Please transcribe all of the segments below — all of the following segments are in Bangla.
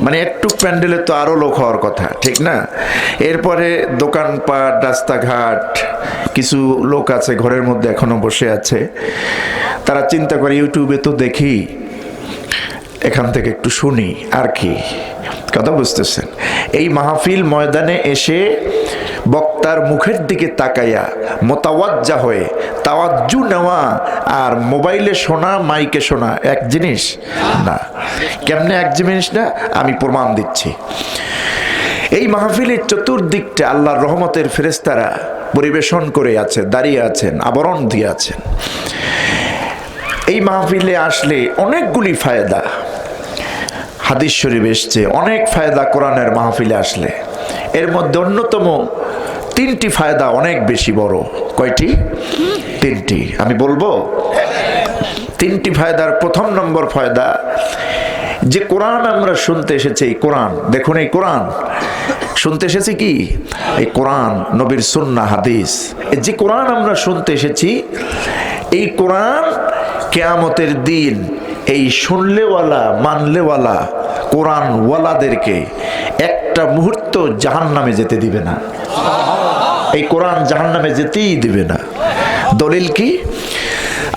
মানে একটু প্যান্ডেলে তো আরও লোক হওয়ার কথা, ঠিক না? এরপরে দোকানপাট, রাস্তাঘাট, কিছু লোক আছে ঘরের মধ্যে এখনও বসে আছে। তারা চিন্তা করে, ইউটিউবে তো দেখি, এখান থেকে একটু শুনি, আর কি। কথা বুঝতেছেন? এই মাহফিল ময়দানে এসে বক্তার মুখের দিকে তাকাইয়া মোতাওয়াজ্জা হয়ে তাওয়াজ্জু নেওয়া আর মোবাইলে শোনা, মাইকে শোনা এক জিনিস না। কেমনে এক জিনিস না? আমি প্রমাণ দিচ্ছি। এই মাহফিলের চতুর্দিকটা আল্লাহর রহমতের ফেরেস্তারা পরিবেশন করে আছে দাঁড়িয়ে আছেন, আবরণ দিয়ে আছেন। এই মাহফিলে আসলে অনেকগুলি ফায়দা। হাদিস শরীফ এসছে, অনেক ফায়দা কোরআনের মাহফিলে আসলে। এর মধ্যে অন্যতম তিনটি ফায়দা অনেক বেশি বড়। কয়টি? তিনটি। আমি বলব, তিনটি ফায়দার প্রথম নম্বর ফায়দা, যে কোরআন আমরা শুনতে এসেছি, এই কোরআন, দেখুন এই কোরআন। শুনতে এসেছি কি? এই কোরআন, নবীর সুন্না হাদিস। যে কোরআন আমরা শুনতে এসেছি, এই কোরআন কেয়ামতের দিন এই শুনলেওয়ালা, মানলেওয়ালা, কোরআনওয়ালাদেরকে একটা মুহূর্ত জাহান নামে যেতে দিবে না। এই কোরআন জাহান নামে যেতেই দিবে না দলিল কি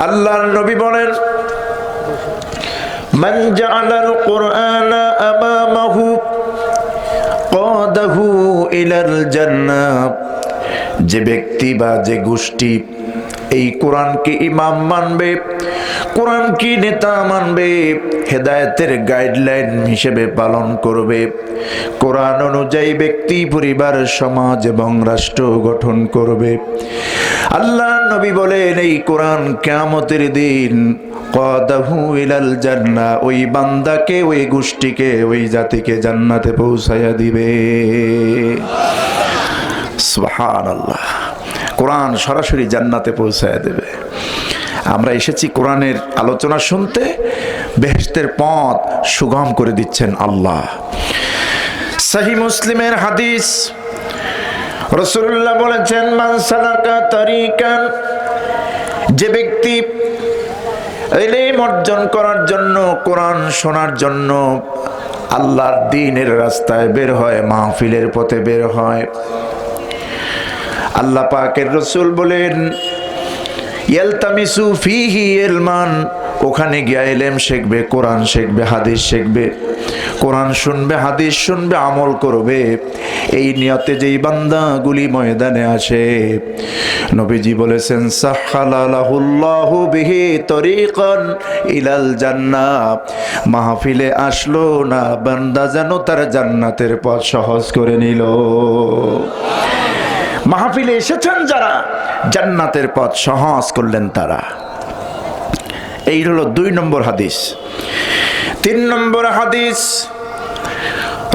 আল্লাহর নবী বলেন من جعل القرآن أمامه قاده إلى الجنة যে ব্যক্তি বা যে গোষ্ঠী এই কোরআনকে ইমাম মানবে? কোরআন কি নেতা মানবে? হেদায়েতের গাইডলাইন হিসেবে পালন করবে। কোরআন অনুযায়ী ব্যক্তি, পরিবার, সমাজ এবং রাষ্ট্র গঠন করবে। আল্লাহ নবী বলেন, এই কোরআন কেয়ামতের দিন কদাহু ইলাল জান্না ওই বান্দাকে, ওই গোষ্ঠীকে, ওই জাতিকে জান্নাতে পৌঁছাইয়া দিবে। সুবহান আল্লাহ কোরআন সরাসরি জান্নাতে পৌঁছায় দেবে। আমরা এসেছি কোরআনের আলোচনা শুনতে, বেহেশতের পথ সুগম করে দিচ্ছেন আল্লাহ। সাহি মুসলিমের হাদিস রসুল্লাহ বলেছেন, মান সালাকা তরিকান যে ব্যক্তি এলেম অর্জন করার জন্য, কোরআন শোনার জন্য আল্লাহর দিনের রাস্তায় বের হয়, মাহফিলের পথে বের হয় আল্লাহ পাকের রসুল বলেন, ইয়ালতামিসু ফিহি এলমান ওখানে গিয়া এলেম শিখবে, কোরআন শিখবে, হাদিস শিখবে, কোরআন শুনবে, হাদিস শুনবে, আমল করবে। এই নিয়তে যেই বান্দাগুলি ময়দানে আসে, নবীজি বলেছেন সাহালাহুল্লাহু বিহি তরিকান ইলাল জান্নাহ মাহফিলে আসলো না, বান্দা যেন তার জান্নাতের পথ সহজ করে নিল। মাহফিলে এসেছেন যারা জান্নাতের পথ সহজ করলেন তারা এই হলো দুই নম্বর হাদিস তিন নম্বর হাদিস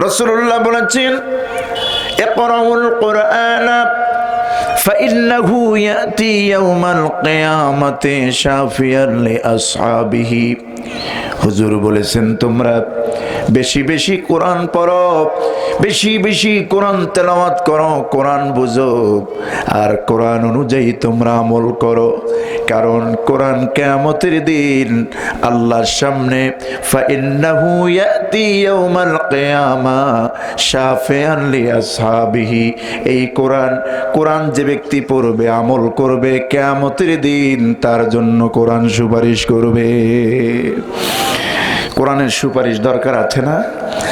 রসুল্লাহ বলেছেন একরাউল কোরআন فإنه يأتي يوم القيامة شافيا لأصحابه হুজুর বলেছেন, তোমরা বেশি বেশি কোরআন পড়ো, বেশি বেশি কোরআন তেলাওয়াত করো, কোরআন বুঝো, আর কোরআন অনুযায়ী তোমরা আমল করো, কারণ কোরআন কেয়ামতের দিন আল্লাহর সামনে, ফাইন্নাহু এই কোরআন কোরআন যে ব্যক্তি পড়বে, আমল করবে, কেয়ামতের দিন তার জন্য কোরআন সুপারিশ করবে। কোরআনের সুপারিশ দরকার আছে না?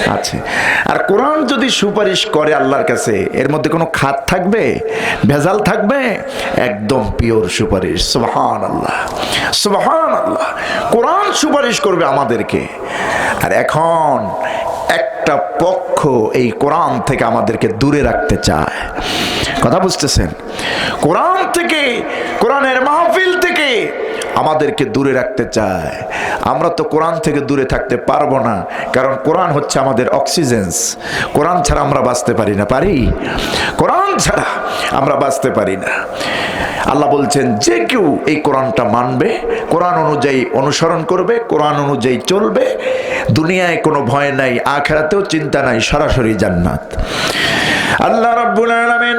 আছে। আর কোরআন যদি সুপারিশ করে আল্লাহর কাছে, এর মধ্যে কোনো খাত থাকবে? ভেজাল থাকবে? একদম পিওর সুপারিশ। সুবহান আল্লাহ সুবহান আল্লাহ কোরআন সুপারিশ করবে আমাদেরকে। আর এখন একটা পক্ষ এই কোরআন থেকে আমাদেরকে দূরে রাখতে চায়। কথা বুঝতেছেন? কোরআন থেকে কোরআনের থেকে আমাদেরকে দূরে রাখতে চায়। আমরা তো কোরআন থেকে দূরে থাকতে পারব না, কারণ কোরআন হচ্ছে আমাদের অক্সিজেন্স। কোরআন ছাড়া আমরা বাঁচতে পারি না, পারি? কোরআন ছাড়া আমরা বাঁচতে পারি না। আল্লাহ বলছেন, যে কেউ এই কোরআনটা মানবে, কোরআন অনুযায়ী অনুসরণ করবে, কোরআন অনুযায়ী চলবে, দুনিয়ায় কোনো ভয় নাই, আখেরাতেও চিন্তা নাই, সরাসরি জান্নাত। আল্লাহ রাব্বুল আলামিন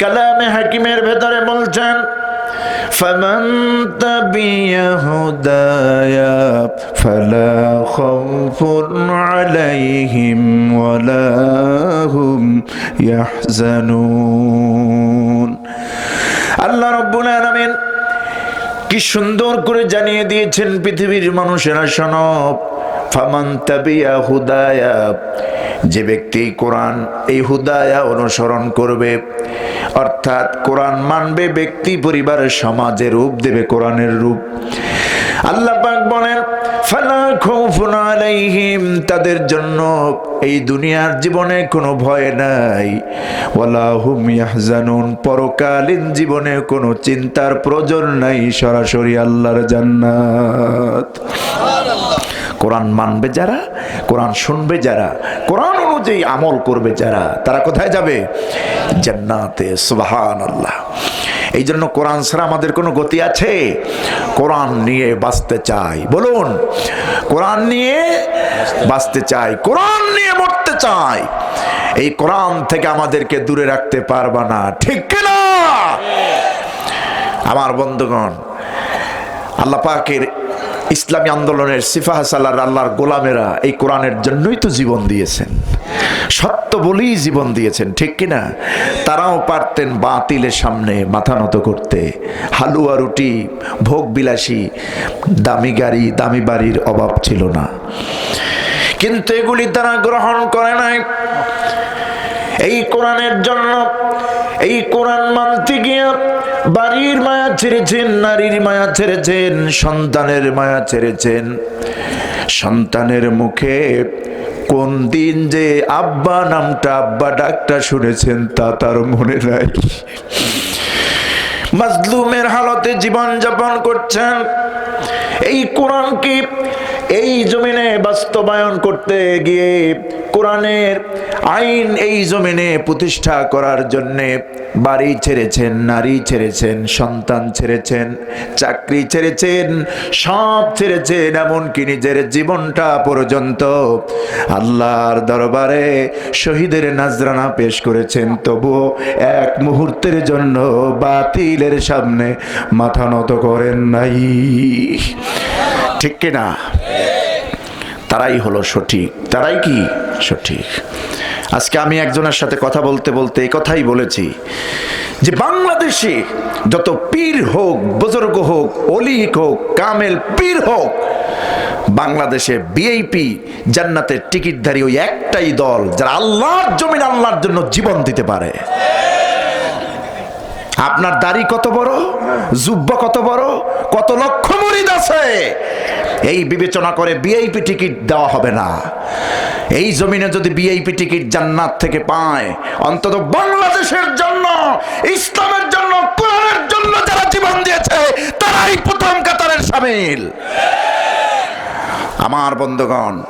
কালামে হাকিমের ভেতরে বলছেন فمن تبع هدايا فلا خوف عليهم ولا هم يحزنون আল্লাহ রব্বুল আলামিন কি সুন্দর করে জানিয়ে দিয়েছেন পৃথিবীর মানুষেরা সনব ফামান তাবিয়া হুদায়া যে ব্যক্তি কোরআন এই হুদায়া অনুসরণ করবে অর্থাৎ কোরআন মানবে, ব্যক্তি পরিবারের সমাজের রূপ দেবে, কোরআনের রূপ। আল্লাহ পাক বলেন, ফালা খাউফুন আলাইহিম তাদের জন্য এই দুনিয়ার জীবনে কোনো ভয় নাই। ওয়ালা হুম ইয়াহজানুন পরকালীন জীবনে কোনো চিন্তার প্রয়োজন নাই, সরাসরি আল্লাহর জান্নাত। কোরআন মানবে যারা, কোরআন শুনবে যারা, কোরআন অনুযায়ী আমল করবে যারা, তারা কোথায় যাবে? জান্নাতে সুবহান আল্লাহ এই জন্য কোরআন ছাড়া আমাদের কোনো গতি আছে? কোরআন নিয়ে বাঁচতে চাই। বলুন, কোরআন নিয়ে বাঁচতে চাই, কোরআন নিয়ে মরতে চাই। এই কোরআন থেকে আমাদেরকে দূরে রাখতে পারবা না। ঠিক কিনা? আমার বন্ধুগণ, আল্লাহ পাকের ইসলামী আন্দোলনের সিফাহ সাল্লার আল্লাহর গোলামেরা এই কোরআনের জন্যই তো জীবন দিয়েছেন। সত্য বলেই জীবন দিয়েছেন, ঠিক কিনা? তারাও পারতেন বাতিলের সামনে মাথা নত করতে। হালুয়া রুটি, ভোগ বিলাসী, দামি গাড়ি, দামি বাড়ির অভাব ছিল না। কিন্তু এগুলি তারা গ্রহণ করে নাই। এই কোরআনের জন্য, এই কোরআন মানতে গিয়ে বাড়ির মায়া ছেড়েছেন, নারীর মায়া ছেড়েছেন, সন্তানের মায়া ছেড়েছেন। সন্তানের মুখে কোন দিন যে আব্বা নামটা আব্বা ডাকটা শুনেছেন তা তার মনে নাই। মাজলুমের হালতে জীবন যাপন করছেন। এই কোরআনকে এই জমিনে বাস্তবায়ন করতে গিয়ে কোরআনের আইন এই জমিনে প্রতিষ্ঠা করার জন্যে বাড়ি ছেড়েছেন, নারী ছেড়েছেন, সন্তান ছেড়েছেন, চাকরি ছেড়েছেন, সব ছেড়েছেন, এমনকি নিজের জীবনটা পর্যন্ত আল্লাহর দরবারে শহীদের নাজরানা পেশ করেছেন। তবুও এক মুহূর্তের জন্য বাতিলের সামনে মাথা নত করেন নাই। ঠিক কিনা? তারাই হলো সঠিক, তারাই কি সঠিক? আজকে আমি একজনের সাথে কথা বলতে বলতে এই কথাই বলেছি যে বাংলাদেশে যত পীর হোক, বুজুর্গ হোক অলি হোক, কামেল পীর হোক, বাংলাদেশে বিএপি জান্নাতের টিকিটধারী ওই একটাই দল যারা আল্লাহর জমিন আল্লাহর জন্য জীবন দিতে পারে। আপনার দাড়ি কত বড়? জুব্বা কত বড়? কত লক্ষ মরিদ আছে? এই বিবেচনা করে বিআইপি টিকিট দেওয়া হবে না। এই জমিনে যদি বিআইপি টিকিট জান্নাত থেকে পায়, অন্তত বাংলাদেশের জন্য, ইসলামের জন্য, কোরআনের জন্য যারা জীবন দিয়েছে, তারাই প্রথম কাতারের সামিল। আমার বন্ধুগণ,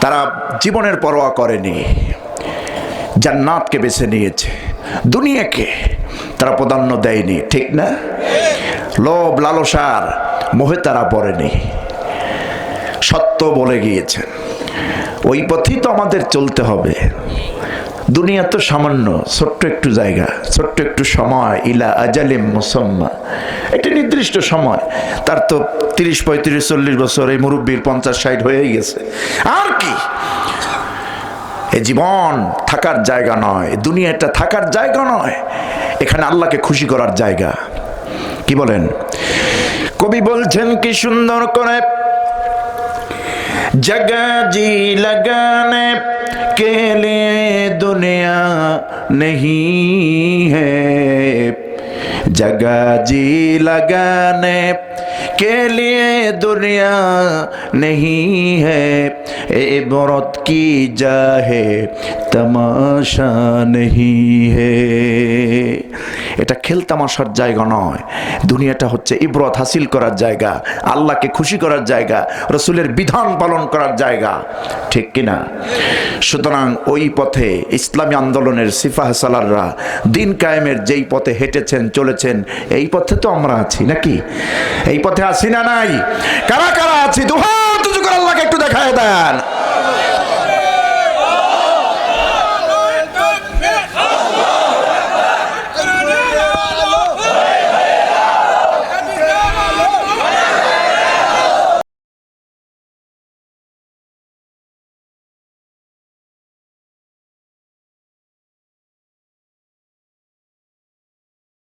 তারা জীবনের পরোয়া করেনি। জান্নাতকে বেছে নিয়েছে। দুনিয়াকে তারা প্রাধান্য দেয়নি, ঠিক না? লোভ, লালসার মোহে তারা পড়েনি। সত্য বলে গিয়েছেন ওই পথেই তো আমাদের চলতে হবে। দুনিয়া তো সামান্য, ছোট্ট একটু জায়গা, ছোট্ট একটু সময়, ইলা আজালিম মুসম্মা। একটি নির্দিষ্ট সময়। তার তো তিরিশ, পঁয়ত্রিশ, চল্লিশ বছর, এই মুরব্বীর পঞ্চাশ, ষাট হয়েই গেছে। আর কি? এ জীবন থাকার জায়গা নয় দুনিয়া এটা থাকার জায়গা নয়, এখানে আল্লাহকে খুশি করার জায়গা। কি বলেন? কবি বলছেন, কি সুন্দর করে জগাজি লাগানে কেলে দুনিয়া নেহি হে? জগাজি লাগানে کے দুনিয়া دنیا نہیں ہے عبرت کی ہے তামাশা নেহি হে এটা খেল তামাশার জায়গা নয়। দুনিয়াটা হচ্ছে ইব্রত হাসিল করার জায়গা, আল্লাহকে খুশি করার জায়গা, রসুলের বিধান পালন করার জায়গা। ঠিক কিনা? সুতরাং ওই পথে ইসলামী আন্দোলনের সিফাহ সালাররা দিন কায়েমের যেই পথে হেঁটেছেন, চলেছেন, এই পথে তো আমরা আছি নাকি? এই পথে আছি না নাই? কারা কারা আছি? দুহাত আল্লাহকে একটু দেখায় দেন।